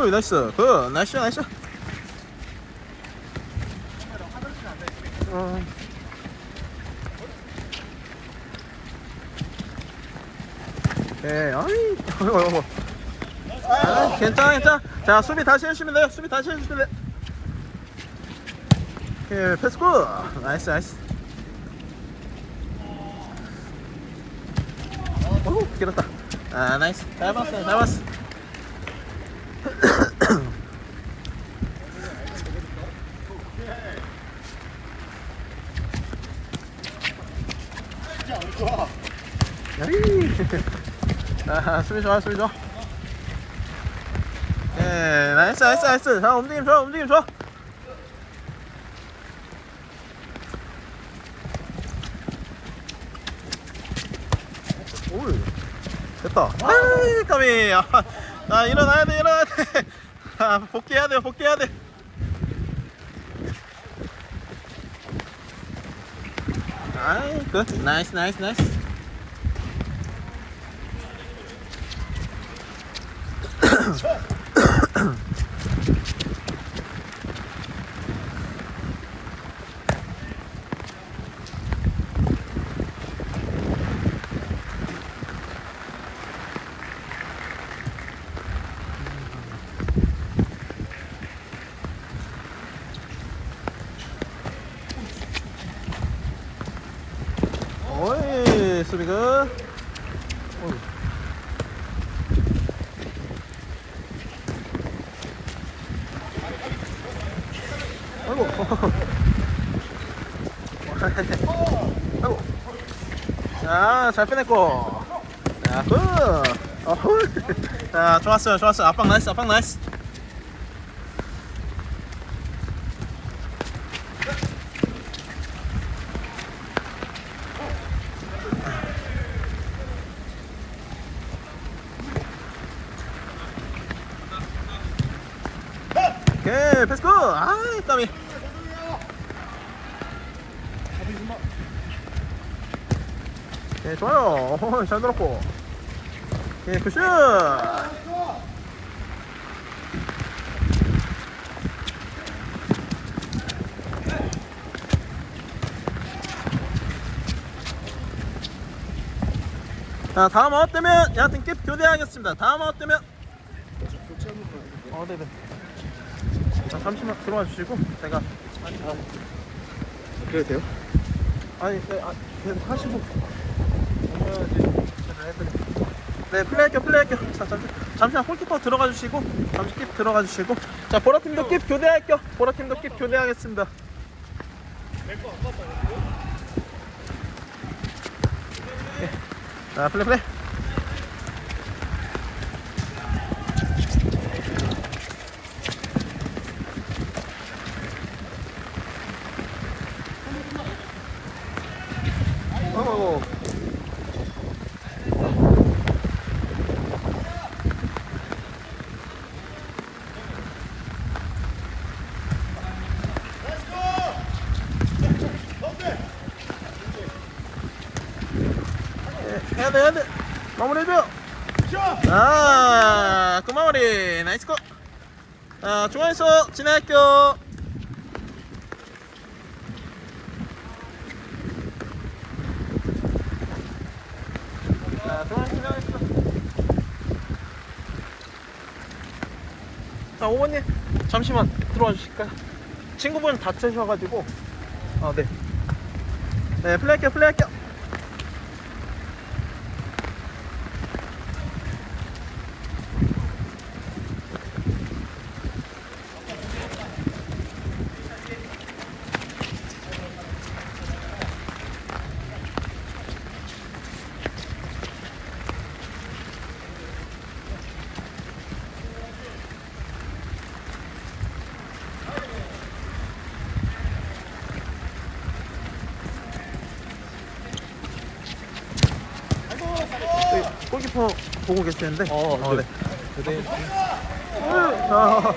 오 나이스 그 나이스 나이스 어. 예, 아이, 괜찮아, 괜찮아. 자, 수비 다시 해주시면 돼요. 수비 다시 해주시면 돼요. 예, 패스 굿. 나이스, 나이스. 오, 길었다. 아, 나이스. 잘 봤어요, 잘 봤어. 야이. 아, 수비 좋아, 수비 좋아. 예, 나이스, 나이스, 나이스. 자, 움직임 좋아, 움직임 좋아. 오, 됐다. 아이, 까비. 아, 아, 일어나야 돼, 일어나야 돼. 아, 복귀해야 돼, 복귀해야 돼. 아이, 굿. 나이스, 나이스, 나이스. 오이, 수비가. 어이. 아이고. 아이고. 자, 잘 빼냈고. 자, 굿. 어후. 자, 좋았어요, 좋았어요. 압박 나이스, 압박 나이스. 오케이, 패스 굿. 아이, 땀이. 예, 좋아요. 어, 잘 들었고. 예, 굿슛. 자, 다음 아웃 되면 여하튼 깁 교대하겠습니다. 다음 아웃 되면 어, 네네. 자, 잠시만 들어와 주시고 제가 아니, 아, 그래도 돼요? 아니, 네, 아, 계속 하시고 네, 플레이할게요, 플레이할게요. 자, 잠시, 잠시만 홀키퍼 들어가 주시고, 잠시 킵 들어가 주시고. 자, 보라팀도 킵 교대할게요. 보라팀도 킵 교대하겠습니다. 네. 자, 플레이, 플레이. 어. 예, 해야 돼, 해야 돼. 마무리해줘. 아, 그 마무리. 나이스 컷. 아, 중앙에서 진행할게요. 자, 중앙에서 진행하겠습니다. 자, 5번님. 잠시만 들어와 주실까요? 친구분 다치셔가지고. 아, 네. 네, 플레이할게요, 플레이할게요. 저기 골키퍼 보고 계시는데. 어, 어, 네. 네. 아.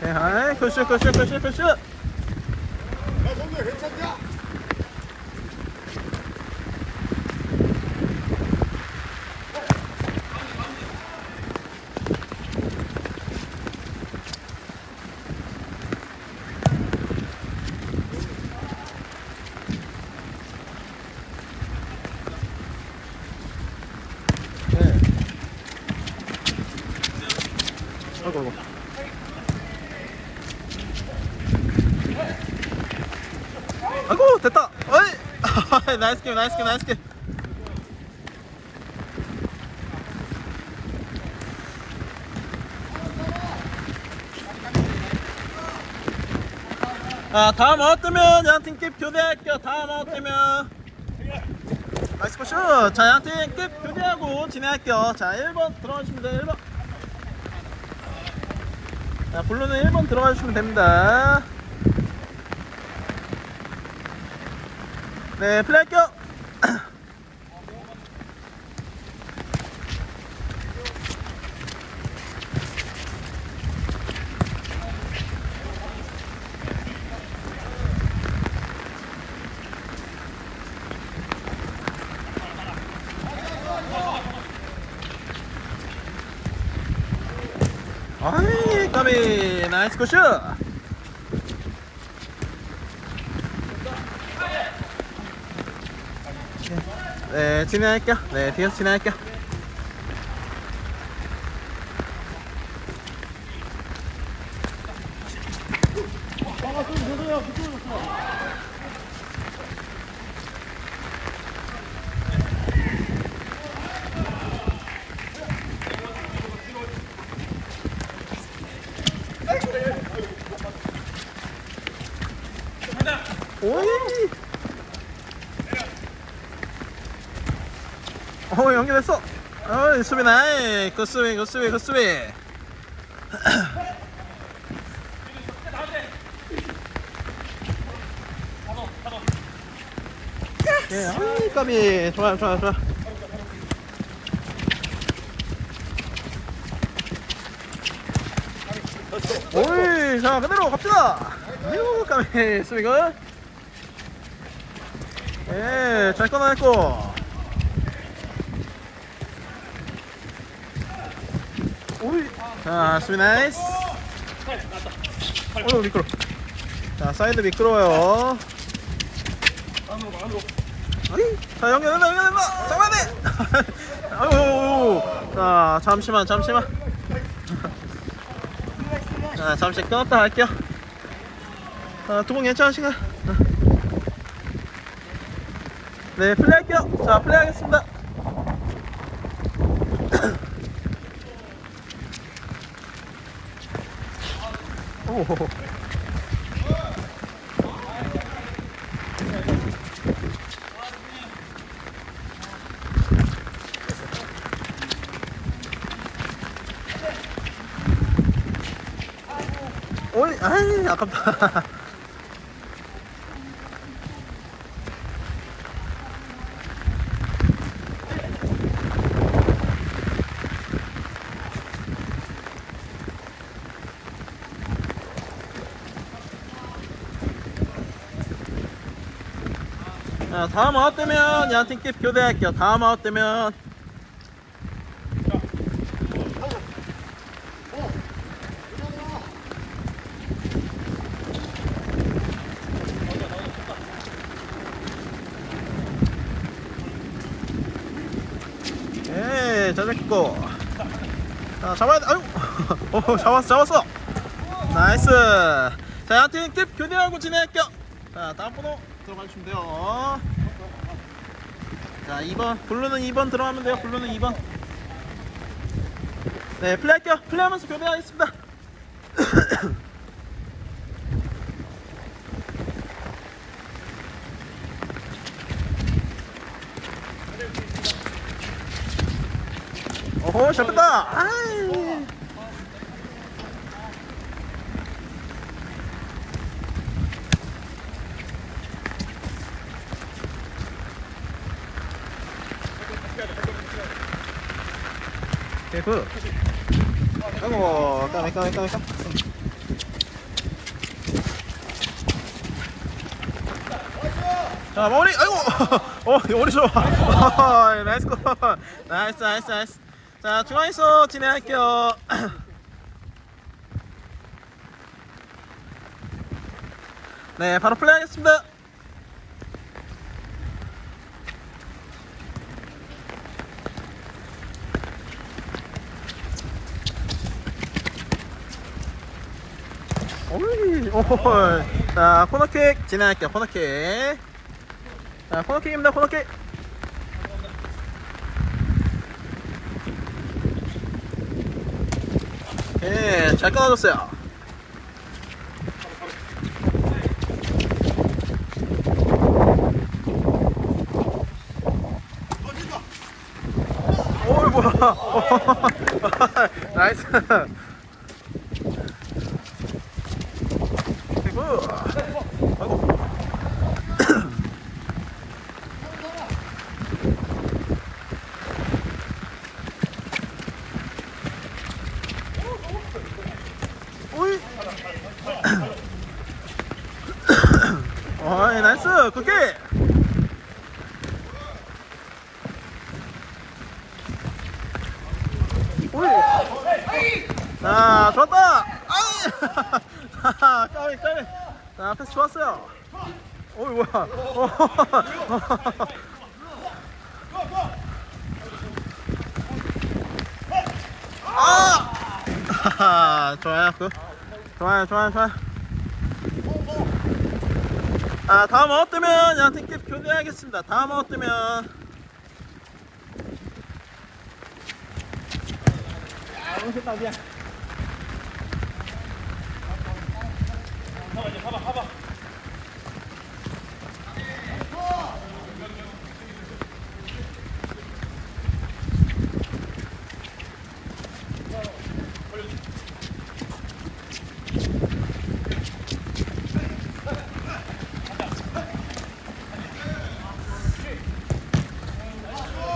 네, 아이, 굿슛, 굿슛, 굿슛, 굿슛. 야, 동네 괜찮냐? 아이고 아이고 아이고 됐다 어이 나이스 게임 나이스 게임 나이스 게임 아 다음 아웃 되면 양팀 킵 교대할게요. 다음 아웃 되면. 나이스 코슈 자 양팀 킵 교대하고 진행할게요. 자 1번 들어가주시면 돼요. 1번. 자 블루는 1번 들어가주시면 됩니다 네 플레이할게요 아이 까비 나이스 코슈 네 진행할게요. 네 뒤에서 진행할게요. 오이 어 연결했어. 어 수비 나이 그 수비 그 수비 그 수비. 예, 아이 까비. 좋아요 좋아요 좋아. 오이 자 그대로 갑시다. 아유 까비. 수비가 예잘 꺼내냈고 오이 자 수비 나이스. 어휴 미끄러. 자 사이드 미끄러워요. 자 연결된다 연결된다 잡아야 돼. 아유 자 잠시만 잠시만. 자 잠시 끊었다 할게요. 자 두분 괜찮으신가요? 네 플레이할게요. 자 플레이하겠습니다 오. 오이 아이 아깝다 자, 다음 아웃 되면 양팀 킵 교대할게요. 다음 아웃 되면 예, 잘 잡고. 자, 잡아야 돼. 아유, 어, 잡았어, 잡았어. 나이스. 자, 양팀 킵 교대하고 진행할게요. 자, 다음 번호 들어가 주시면 돼요. 자, 2번. 블루는 2번 들어가면 돼요. 블루는 2번. 네, 플레이할게요. 플레이하면서 교대하겠습니다. 오호, 잡혔다. 아이. 테이프. 아이고, 까미, 까미, 까미, 까미. 자, 마무리! 아이고! 어, 머리 좋아. 어, 나이스 컷. 나이스, 나이스, 나이스. 자, 중앙에서 진행할게요. 네, 바로 플레이 하겠습니다. 어이, 오, 자, 코너킥 진행할게요. 코너킥. 자, 코너킥입니다. 코너킥. 예, 잘 끊어졌어요. 어이, 뭐야. 나이스. 그리고, 아이고. 오이. 어이, 나이스. 그게. 오이. 자, 좋았다. 자, 까비, 까비. 자, 패스 좋았어요. 어이, 뭐야. 어. 아! 좋아요. 그. 좋아요, 좋아요, 좋아요. 아, 다음 어 뜨면 양팀 킵 교대하겠습니다. 다음 어 뜨면.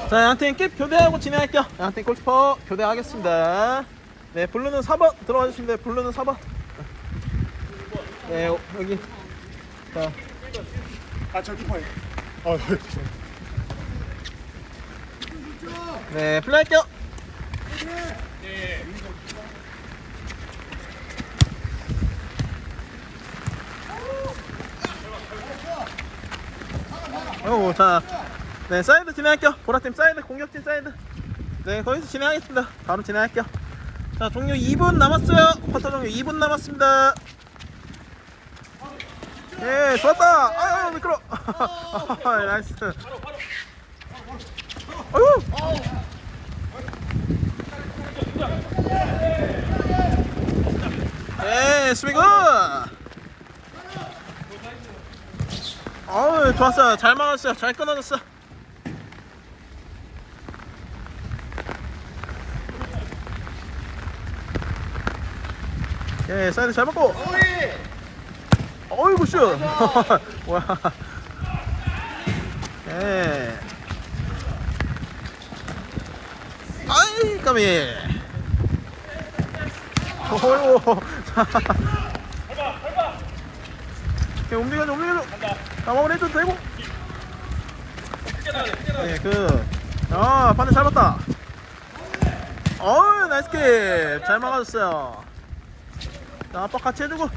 자, 양팀 킵 교대하고 진행할게요. 양팀 골키퍼 교대하겠습니다. 네, 블루는 4번 들어가 주시면 돼요. 블루는 4번. 네, 오, 여기. 자, 아, 저 키퍼에. 어, 네, 플레이 할게요. 오, 자, 네, 사이드 진행할게요. 보라팀 사이드, 공격팀 사이드. 네, 거기서 진행하겠습니다. 바로 진행할게요. 자, 종료 2분 남았어요. 쿼터 종료 2분 남았습니다. 예, 좋았다. 아유, 미끄러. 아, 나이스. 아유. 예, 수비 굿. 어우, 좋았어요. 잘 막았어요. 잘 끊어졌어. 예, 사이드 잘 먹고. 어이구 슛. 뭐야? 예. 아이 까미. 어이구. 자. 움직여줘, 움직여줘. 자, 마무리해도 되고. 네, 그. 아, 반대 잘 봤다. 어우, 나이스 킥. 잘 막아줬어요. 자, 아빠 같이 해주고.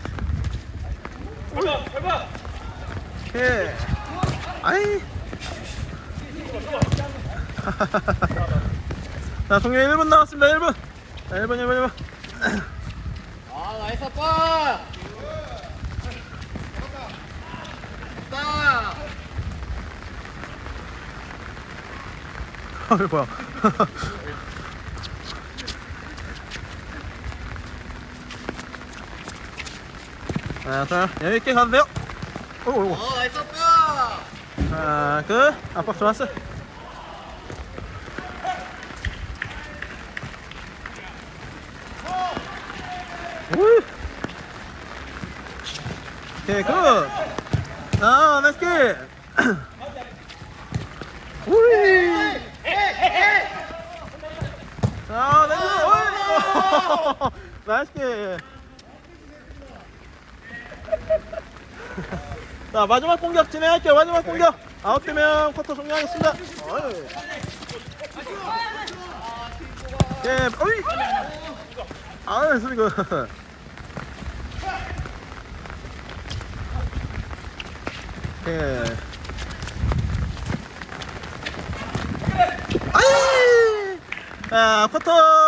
오케이. 아이. 자, 종료 1분 남았습니다. 1분. 자, 1분, 1분, 1분. 아, 나이스 아빠. 다 아, 뭐야. 자, 자, 여유 있게 가도 돼요. 어이구, 어이구. 어, 나이스 아빠. 자, 그, 압박 좋았어. 우! 오케이, 굿! 아, 나이스 킥! 우이! 자, 나이스! 나이스 킥! 자, 마지막 공격 진행할게요. 마지막 공격. 아웃 되면 쿼터 종료하겠습니다. 예, 어이. 아, 수비 그. 예. 자, 쿼터